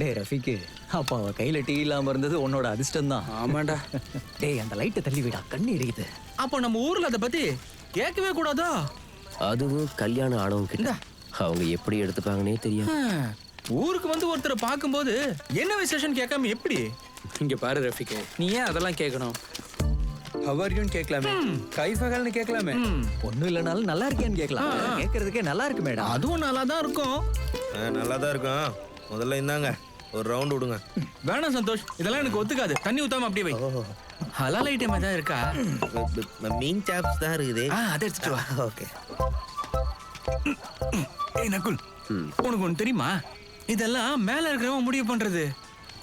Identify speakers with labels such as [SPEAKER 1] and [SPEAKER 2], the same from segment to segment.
[SPEAKER 1] டேய் ரஃபிக்கு அப்பா அவ கையில டீ இல்லாம இருந்தது உன்னோட அதிர்ஷ்டம் தான்
[SPEAKER 2] ஆமாண்டா.
[SPEAKER 1] டேய் அந்த லைட்டை தள்ளி விடா கண்ணு எரியுது.
[SPEAKER 2] அப்போ நம்ம ஊர்ல அதை பத்தி கேட்கவே கூடாதா?
[SPEAKER 3] அதுவும் கல்யாணம் ஆனவங்க கிட்ட. அவங்க எப்படி எடுத்துப்பாங்கன்னே தெரியும்
[SPEAKER 2] ஊருக்கு வந்து ஒருத்தரை பார்க்கும்போது என்ன விசேஷம் கேட்காம எப்படி?
[SPEAKER 4] இங்க பாரு ரஃபிகே நீ ஏன் அதெல்லாம் கேட்கணும்? ஹவர்யூன்னு கேட்கலாமே. கைஃபகல்னு கேட்கலாமே.
[SPEAKER 1] ஒண்ணும் இல்லைனாலும் நல்லா இருக்கேன்னு கேட்கலாம். கேட்கறதுக்கே நல்லா இருக்கு மேடம்.
[SPEAKER 2] அதுவும் நல்லா தான் இருக்கும்.
[SPEAKER 5] நல்லா தான் இருக்கும். முதல்ல இந்தாங்க. ஒரு ரவுண்ட் விடுங்க.
[SPEAKER 2] வேணாம் சந்தோஷ். இதெல்லாம் எனக்கு ஒத்துக்காது. தண்ணி ஊத்தாம அப்படியே வை. ஹலால் ஐட்டம் ஏதாவது இருக்கா?
[SPEAKER 5] மீன் சாப்ஸ் தான் இருக்குது.
[SPEAKER 2] ஆ அதை எடுத்துட்டு வா.
[SPEAKER 5] ஓகே
[SPEAKER 2] ஏய் நகுல். உனக்கு ஒன்று தெரியுமா? இதெல்லாம் மேல இருக்கிறவன் முடிவு பண்றது.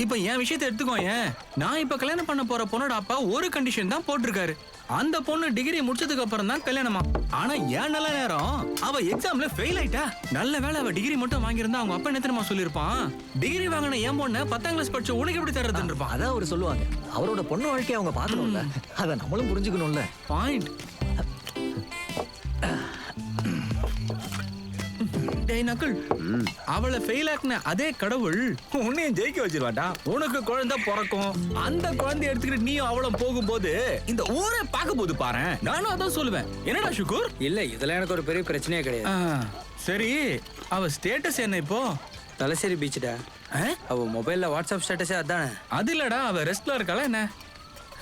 [SPEAKER 2] இப்ப என் விஷயத்தை எடுத்துக்கோ ஏன்? நான் இப்ப கல்யாணம் பண்ண போற பொண்ணோட அப்பா ஒரு கண்டிஷன் தான் போட்டிருக்காரு. அந்த பொண்ணு டிகிரி முடிச்சதுக்கு அப்புறம் தான் கல்யாணமா ஆனா ஏன் நல்ல நேரம்? அவ எக்ஸாம்ல ஃபெயில் ஆயிட்டா? நல்ல வேளை அவ டிகிரி மட்டும் வாங்கியிருந்தா அவங்க அப்பா தெரியுமா சொல்லியிருப்பான்? டிகிரி வாங்கின என் பொண்ணு பத்தாம் கிளாஸ் படிச்ச உனக்கு எப்படி தர்றதுன்னு
[SPEAKER 1] அதான் அவர் சொல்லுவாங்க. அவரோட பொண்ணு வாழ்க்கையை அவங்க பார்க்கணும்ல. அதை நம்மளும் புரிஞ்சுக்கணும்ல.
[SPEAKER 2] பாயிண்ட் டேய் நக்குல் அவளை ஃபெயில் ஆக்குன அதே கடவுள் உன்னையும் ஜெயிக்க வச்சிருவாடா உனக்கு குழந்தை பிறக்கும். அந்த குழந்தைய எடுத்துக்கிட்டு நீயும் அவளும் போகும்போது இந்த ஊரே பார்க்க போது பாரு. நானும் அதான் சொல்லுவேன். என்னடா சுகூர்
[SPEAKER 4] இல்ல இதெல்லாம் எனக்கு ஒரு பெரிய பிரச்சனையே கிடையாது.
[SPEAKER 2] சரி அவ ஸ்டேட்டஸ் என்ன இப்போ?
[SPEAKER 4] தலசேரி பீச்சுடா? அவ மொபைல்ல வாட்ஸ்அப் ஸ்டேட்டஸே அதானே?
[SPEAKER 2] அது இல்லடா அவ ரெஸ்ட்ல இருக்காளா என்ன?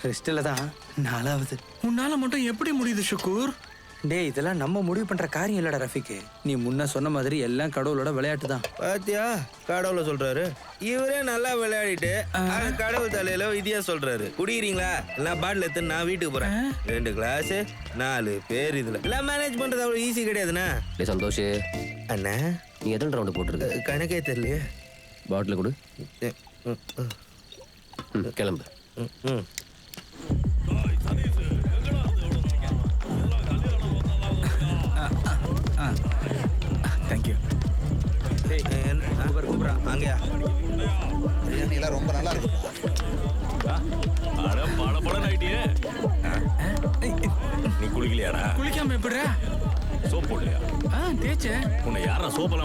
[SPEAKER 4] ரெஸ்ட்ல தான் நாலாவது.
[SPEAKER 2] உன்னால மட்டும் எப்படி முடியுது சுகூர்
[SPEAKER 4] டேய் இதெல்லாம் நம்ம முடிவு பண்ற காரியம் இல்லடா ரஃபிக்கு. நீ முன்ன சொன்ன மாதிரி எல்லாம் கடவுளோட விளையாட்டு தான்
[SPEAKER 5] பாத்தியா? கடவுள சொல்றாரு. இவரே நல்லா விளையாடிட்டு கடவுள் தலையில விதியா சொல்றாரு. குடிக்கிறீங்களா? எல்லாம் பாட்டில் எடுத்து நான் வீட்டுக்கு போறேன். ரெண்டு கிளாஸ் நாலு பேர் இதுல. எல்லாம் மேனேஜ் பண்றது அவ்வளவு ஈஸி கிடையாதுண்ணா.
[SPEAKER 3] டேய் சந்தோஷ்.
[SPEAKER 5] அண்ணா.
[SPEAKER 3] நீ எத்தனை ரவுண்டு போட்டிருக்க?
[SPEAKER 5] கணக்கே தெரியலையே.
[SPEAKER 3] பாட்டில் கொடு.
[SPEAKER 5] ம், ம்,
[SPEAKER 3] ம், கிளம்பு.
[SPEAKER 5] ம், ம்.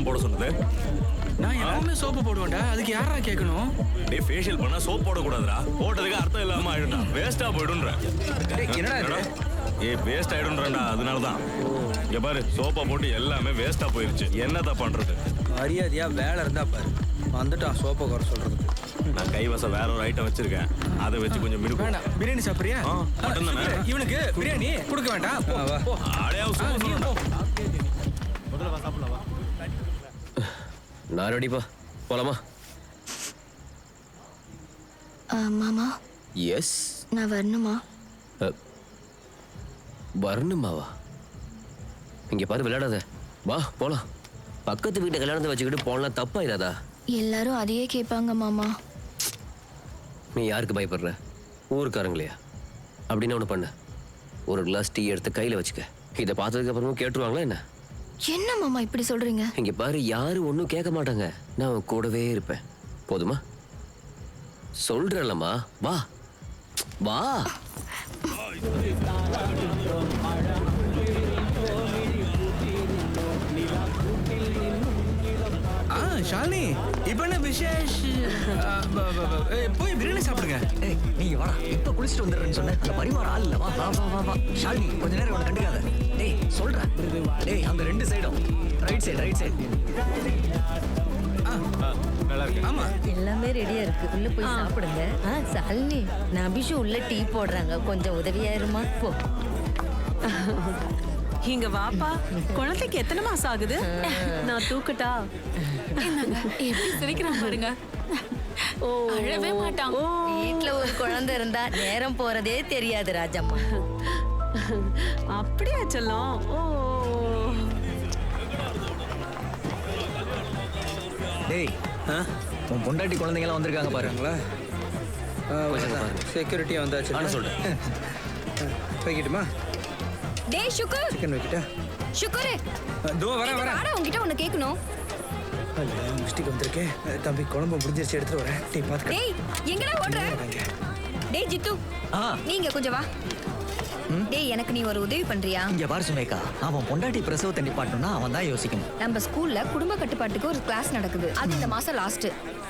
[SPEAKER 6] சோப்பெல்லாம் போட சொன்னது.
[SPEAKER 2] நான் எல்லாமே சோப்பு போடுவேன்டா. அதுக்கு யாரா கேட்கணும்?
[SPEAKER 6] டே ஃபேஷியல் பண்ணா சோப் போடக்கூடாதுடா. போட்டதுக்கு அர்த்தம் இல்லாம ஆயிடும்டா. வேஸ்டா போயிடும்ன்ற.
[SPEAKER 4] என்னடா இது?
[SPEAKER 6] ஏ வேஸ்ட் ஆயிடும்ன்றா அதனால தான் இங்க பாரு சோப்பா போட்டு எல்லாமே வேஸ்டா போயிருச்சு. என்னத்த பண்றது?
[SPEAKER 4] மரியாதையா வேலை இருந்தா பாரு. வந்துட்டான் சோப்பை குறை சொல்றதுக்கு.
[SPEAKER 6] நான் கைவசம் வேற ஒரு ஐட்டம் வச்சிருக்கேன். அதை வச்சு கொஞ்சம் மினுக்கு.
[SPEAKER 2] பிரியாணி சாப்பிடுறியா?
[SPEAKER 6] மட்டன் தானே?
[SPEAKER 2] இவனுக்கு பிரியாணி கொடுக்க வேண்டாம். போ,
[SPEAKER 4] ஆ, வா.
[SPEAKER 3] நான் ரெடிப்பா போலாமா?
[SPEAKER 7] மாமா.
[SPEAKER 3] எஸ்
[SPEAKER 7] நான் வரணுமா?
[SPEAKER 3] வரணுமாவா? இங்க பாரு விளையாடாத. வா போலாம். பக்கத்து வீட்டு கல்யாணத்தை வச்சுக்கிட்டு போனா தப்பாயிடாதா
[SPEAKER 7] எல்லாரும் அதையே கேட்பாங்க மாமா.
[SPEAKER 3] நீ யாருக்கு பயப்படுற? ஊருக்காரங்களையா? அப்படின்னு ஒன்று பண்ண. ஒரு கிளாஸ் டீ எடுத்து கையில் வச்சுக்க. இதை பார்த்ததுக்கு அப்புறமும் கேட்டுருவாங்களா என்ன?
[SPEAKER 7] என்ன மாமா இப்படி சொல்றீங்க?
[SPEAKER 3] இங்க பாரு யாரும் ஒன்றும் கேட்க மாட்டாங்க. நான் உன் கூடவே இருப்பேன். போதுமா? சொல்றேன்லம்மா. வா. வா.
[SPEAKER 2] ஆ ஷாலினி இப்போ என்ன விசேஷ்? ஆ, ப- ப- ப- ஏய், போய் பிரியாணி சாப்பிடுங்க.
[SPEAKER 1] ஏய் நீங்க வாடா இப்ப குளிச்சுட்டு வந்துடுறேன்னு சொன்னேன். அந்த பரிமாற ஆள் இல்ல. வா வா வா ஷாலினி கொஞ்ச நேரம் உனக்கு கண்டுக்காத. சொல்றேன். டேய் அந்த ரெண்டு சைடும் ரைட் சைடு ரைட் சைடு
[SPEAKER 2] ஆமா.
[SPEAKER 8] எல்லாமே ரெடியா இருக்கு. உள்ள போய் சாப்பிடுங்க. ஆ சாலினி நான் அபிஷு உள்ள டீ போடுறாங்க. கொஞ்சம் உதவியா இருமா போ.
[SPEAKER 9] இங்க வாப்பா. குழந்தைக்கு எத்தனை மாசம் ஆகுது? நான் தூக்கட்டா?
[SPEAKER 7] எப்படி சிரிக்கிறான் பாருங்க.
[SPEAKER 9] ஓ.
[SPEAKER 7] அழவே மாட்டான்.
[SPEAKER 8] வீட்ல ஒரு குழந்தை இருந்தா நேரம் போறதே தெரியாது ராஜம்மா.
[SPEAKER 9] அப்படியா செல்லம்? ஓ.
[SPEAKER 1] டேய்
[SPEAKER 4] ஆ?
[SPEAKER 1] உன் பொண்டாட்டி குழந்தைங்கலாம் வந்திருக்காங்க பாரு.
[SPEAKER 4] செக்யூரிட்டியா வந்தாச்சு.
[SPEAKER 3] நான் சொல்றேன்.
[SPEAKER 4] வைக்கட்டுமா
[SPEAKER 7] டேய் சுகர்
[SPEAKER 4] சிக்கன் வைக்கிட்டா?
[SPEAKER 7] சுகர்
[SPEAKER 4] தோ வரேன் வரேன்.
[SPEAKER 7] வாடா உன்கிட்ட ஒன்னு கேட்கணும்
[SPEAKER 4] மிஸ்டேக் வந்திருக்கேன் தம்பி குழம்பு முடிஞ்சிருச்சு எடுத்துட்டு வரேன். டீ பார்த்துக்க
[SPEAKER 7] டேய் எங்கடா ஓடுற? டேய் ஜித்து.
[SPEAKER 1] ஆ.
[SPEAKER 7] நீங்க கொஞ்சம் வா. டேய் எனக்கு நீ ஒரு உதவி பண்றியா?
[SPEAKER 1] இங்க பாரு சுமேகா. அவன் பொண்டாட்டி பிரசவத்தை நிப்பாட்டணும்னா அவன் தான் யோசிக்கணும்.
[SPEAKER 7] நம்ம ஸ்கூல்ல குடும்ப கட்டுப்பாட்டுக்கு ஒரு கிளாஸ் நடக்குது. அது இந்த மாசம் லாஸ்ட்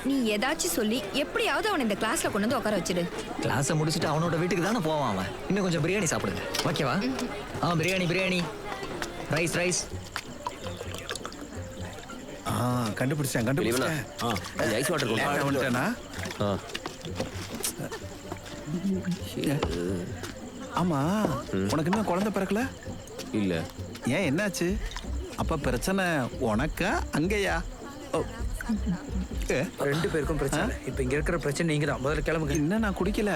[SPEAKER 7] நீ ஏதாச்சும் சொல்லி எப்படியாவது அவனை இந்த கிளாஸ்ல கொண்டு வந்து உட்கார வச்சிடு.
[SPEAKER 1] கிளாஸை முடிச்சுட்டு அவனோட வீட்டுக்கு தானே போவான் அவன். இன்னும் கொஞ்சம் பிரியாணி சாப்பிடுங்க. ஓகேவா ஆ பிரியாணி பிரியாணி. ரைஸ் ரைஸ்
[SPEAKER 10] ஆ கண்டுபிடிச்சேன் கண்டுபிடிச்சேன்.
[SPEAKER 3] ஐஸ் வாட்டர் கொண்டு.
[SPEAKER 10] வந்துட்டேனா
[SPEAKER 3] ஆ
[SPEAKER 10] ஆமா. உனக்கு இன்னும் குழந்தை பிறக்கல?
[SPEAKER 3] இல்ல.
[SPEAKER 10] ஏன் என்னாச்சு? அப்ப பிரச்சனை உனக்கா அங்கேயா?
[SPEAKER 4] ரெண்டு பேருக்கும் பிரச்சனை. இப்ப இங்க இருக்கிற பிரச்சனை நீங்க தான் முதல்ல கிளம்புங்க.
[SPEAKER 10] இன்னும் நான் குடிக்கல.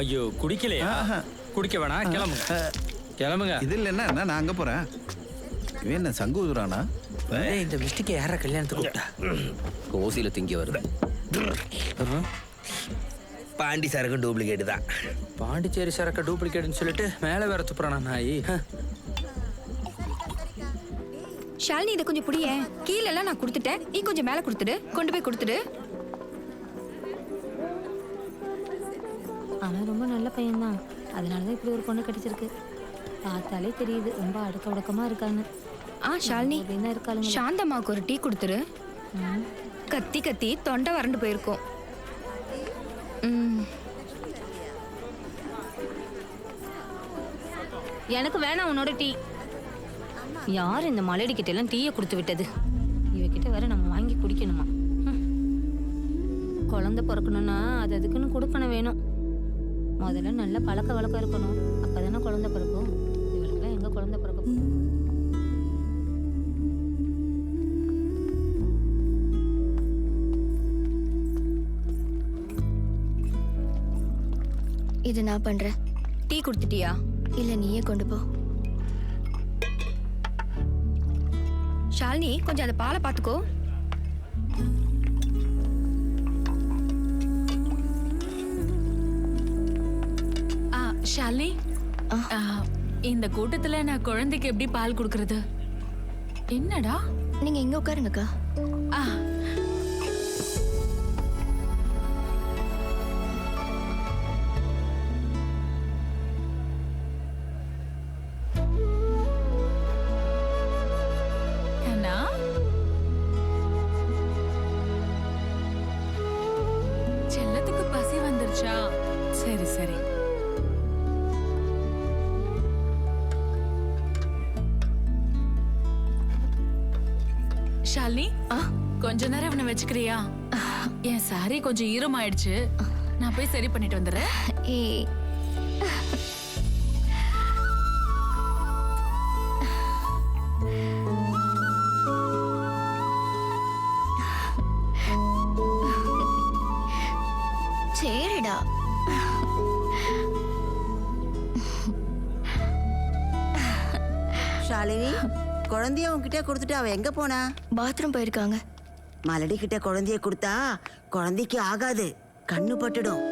[SPEAKER 4] ஐயோ குடிக்கலையா. குடிக்க வேணாம் கிளம்புங்க. கிளம்புங்க.
[SPEAKER 10] இது இல்லைன்னா என்ன? நான் அங்க போறேன். இவன் என்ன சங்கு ஊதுறானா?
[SPEAKER 4] ஏய், இந்த மிஸ்டேக்கை யாரா கல்யாணத்துக்கு கூப்பிட்டா?
[SPEAKER 3] ஓசியில திங்கி வருது.
[SPEAKER 5] பாண்டி சரக்கு டூப்ளிகேட் தான்.
[SPEAKER 4] பாண்டிச்சேரி சரக்க டூப்ளிகேட்னு சொல்லிட்டு மேல வேற துப்புறானா நாய்.
[SPEAKER 7] ஷாலினி இதை கொஞ்சம் புடியே. கீழ எல்லாம் நான் கொடுத்துட்டேன். நீ கொஞ்சம் மேல கொடுத்துடு. கொண்டு போய் கொடுத்துடு.
[SPEAKER 8] அவன் ரொம்ப நல்ல பையன்தான். அதனால தான் இப்படி ஒரு பொண்ணு கிடைச்சிருக்கு பார்த்தாலே தெரியுது ரொம்ப அடக்க உடக்கமா இருக்கான்னு.
[SPEAKER 7] ஆ ஷாலினி
[SPEAKER 8] என்ன இருக்காளுங்க
[SPEAKER 7] சாந்தம்மாவுக்கு ஒரு டீ கொடுத்துரு.
[SPEAKER 8] ம்.
[SPEAKER 7] கத்தி கத்தி தொண்டை வறண்டு போயிருக்கும்.
[SPEAKER 8] எனக்கு வேணாம் உன்னோட டீ. யார் இந்த மலடி கிட்ட எல்லாம் டீயை கொடுத்து விட்டது? இவகிட்ட வேற நம்ம வாங்கி குடிக்கணுமா? குழந்தை பிறக்கணும்னா அது அதுக்குன்னு கொடுக்கணும் வேணும். முதல்ல நல்ல பழக்க வழக்கம் இருக்கணும். அப்பதானே குழந்தை பிறக்கும்.
[SPEAKER 7] இது நான் பண்றேன். டீ கொடுத்துட்டியா இல்ல நீயே கொண்டு போ. ஷாலினி கொஞ்சம் அந்த பாலை பார்த்துக்கோ.
[SPEAKER 9] ஆ ஷாலினி இந்த கூட்டத்துல நான் குழந்தைக்கு எப்படி பால் கொடுக்கறது? என்னடா?
[SPEAKER 7] நீங்க இங்க உட்காருங்கக்கா.
[SPEAKER 9] வந்துருச்சா சரி சரி. ஷாலினி கொஞ்ச நேரம் இவனை வச்சுக்கிறியா? என் சாரி கொஞ்சம் ஈரமாயிடுச்சு. நான் போய் சரி பண்ணிட்டு வந்துடுறேன்.
[SPEAKER 11] ஷாலினி குழந்தைய உன்கிட்ட கொடுத்துட்டு அவ எங்க போனா?
[SPEAKER 7] பாத்ரூம் போயிருக்காங்க.
[SPEAKER 11] மலடி கிட்ட குழந்தைய கொடுத்தா குழந்தைக்கு ஆகாது கண்ணு பட்டுடும்.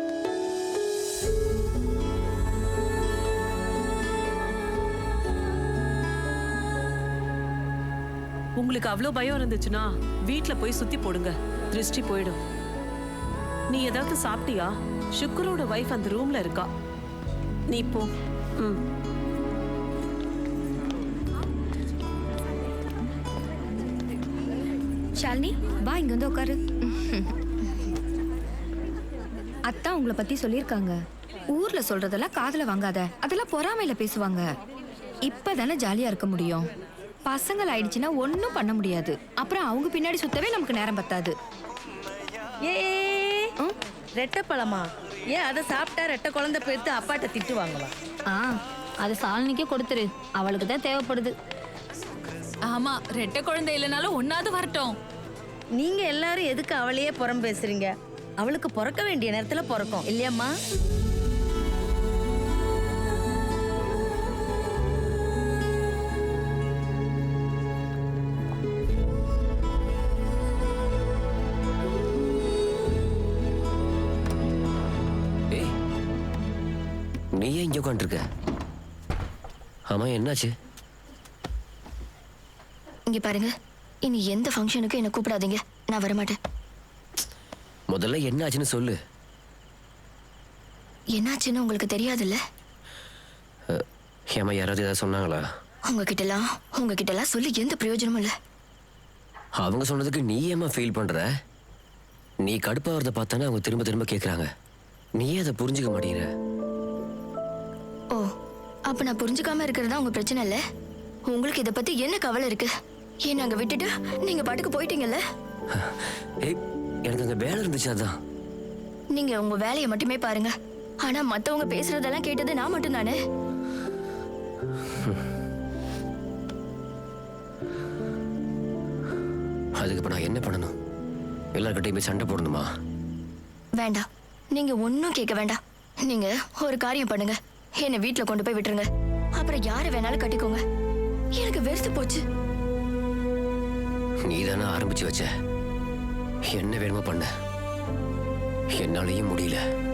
[SPEAKER 9] உங்களுக்கு அவ்வளோ பயம் இருந்துச்சுன்னா வீட்ல போய் சுத்தி போடுங்க திருஷ்டி போயிடும். நீ ஏதாவது சாப்பிட்டியா? சுக்கரோட வைஃப் அந்த ரூம்ல இருக்கா. நீ போ. ம்.
[SPEAKER 7] ஷாலினி வா இங்க வந்து உட்காரு அத்தா உங்களை பத்தி சொல்லியிருக்காங்க. ஊர்ல சொல்றதெல்லாம் காதுல வாங்காத. அதெல்லாம் பொறாமையில பேசுவாங்க. இப்பதானே ஜாலியா இருக்க முடியும். பசங்கள் ஆயிடுச்சுன்னா ஒன்றும் பண்ண முடியாது. அப்புறம் அவங்க பின்னாடி சுத்தவே நமக்கு நேரம் பத்தாது.
[SPEAKER 8] ஏ ரெட்டை பழமா? ஏன் அதை சாப்பிட்டா ரெட்டை குழந்தை போயிட்டு அப்பாட்ட திட்டு வாங்கலாம் ஆ அது சாலினிக்கே கொடுத்துரு. அவளுக்கு தான் தேவைப்படுது.
[SPEAKER 9] ஆமா ரெட்டை குழந்தை இல்லைனாலும் ஒன்னாவது வரட்டும்.
[SPEAKER 8] நீங்க எல்லாரும் எதுக்கு அவளையே புறம் பேசுறீங்க? அவளுக்கு பிறக்க வேண்டிய நேரத்துல பிறக்கும் இல்லையம்மா?
[SPEAKER 3] நீ ஏன் இங்க உட்காந்துருக்க ஆமா என்னாச்சு?
[SPEAKER 7] இங்க பாருங்க. இனி எந்த ஃபங்க்ஷனுக்கும் என்ன கூப்பிடாதீங்க. நான் வரமாட்டேன்.
[SPEAKER 3] முதல்ல என்னாச்சுன்னு சொல்லு.
[SPEAKER 7] என்னாச்சுன்னு உங்களுக்கு தெரியாதுல்ல?
[SPEAKER 3] ஏமா யாராவது ஏதாவது சொன்னாங்களா?
[SPEAKER 12] உங்ககிட்ட எல்லாம் உங்ககிட்ட எல்லாம் சொல்லி எந்த பிரயோஜனமும் இல்ல.
[SPEAKER 3] அவங்க சொன்னதுக்கு நீ ஏமா ஃபீல் பண்ற? நீ கடுப்பாகிறத பார்த்தானே அவங்க திரும்ப திரும்ப கேட்குறாங்க நீயே அதை புரிஞ்சுக்க மாட்டேங்கிற?
[SPEAKER 12] ஓ அப்ப நான் புரிஞ்சுக்காம இருக்கிறதா உங்க பிரச்சனை இல்ல? உங்களுக்கு இத பத்தி என்ன கவலை இருக்கு? ஏன் அங்க விட்டுட்டு நீங்க பாட்டுக்கு போயிட்டீங்கல்ல?
[SPEAKER 3] ஏய் எனக்கு அங்கே வேலை இருந்துச்சு அதான்.
[SPEAKER 12] நீங்க உங்க வேலையை மட்டுமே பாருங்க. ஆனா மத்தவங்க பேசுறதெல்லாம் கேட்டது நான் மட்டும் தானே
[SPEAKER 3] அதுக்கு இப்போ நான் என்ன பண்ணணும்? எல்லார்கிட்டையும் சண்டை போடணுமா?
[SPEAKER 12] வேண்டாம் நீங்க ஒன்னும் கேட்க வேண்டாம். நீங்க ஒரு காரியம் பண்ணுங்க. என்னை வீட்ல கொண்டு போய் விட்டுருங்க. அப்புறம் யாரை வேணாலும் கட்டிக்கோங்க. எனக்கு வெறுத்து போச்சு.
[SPEAKER 3] நீ தானே ஆரம்பிச்சு வச்ச. என்ன வேணுமோ பண்ண. என்னாலையும் முடியல.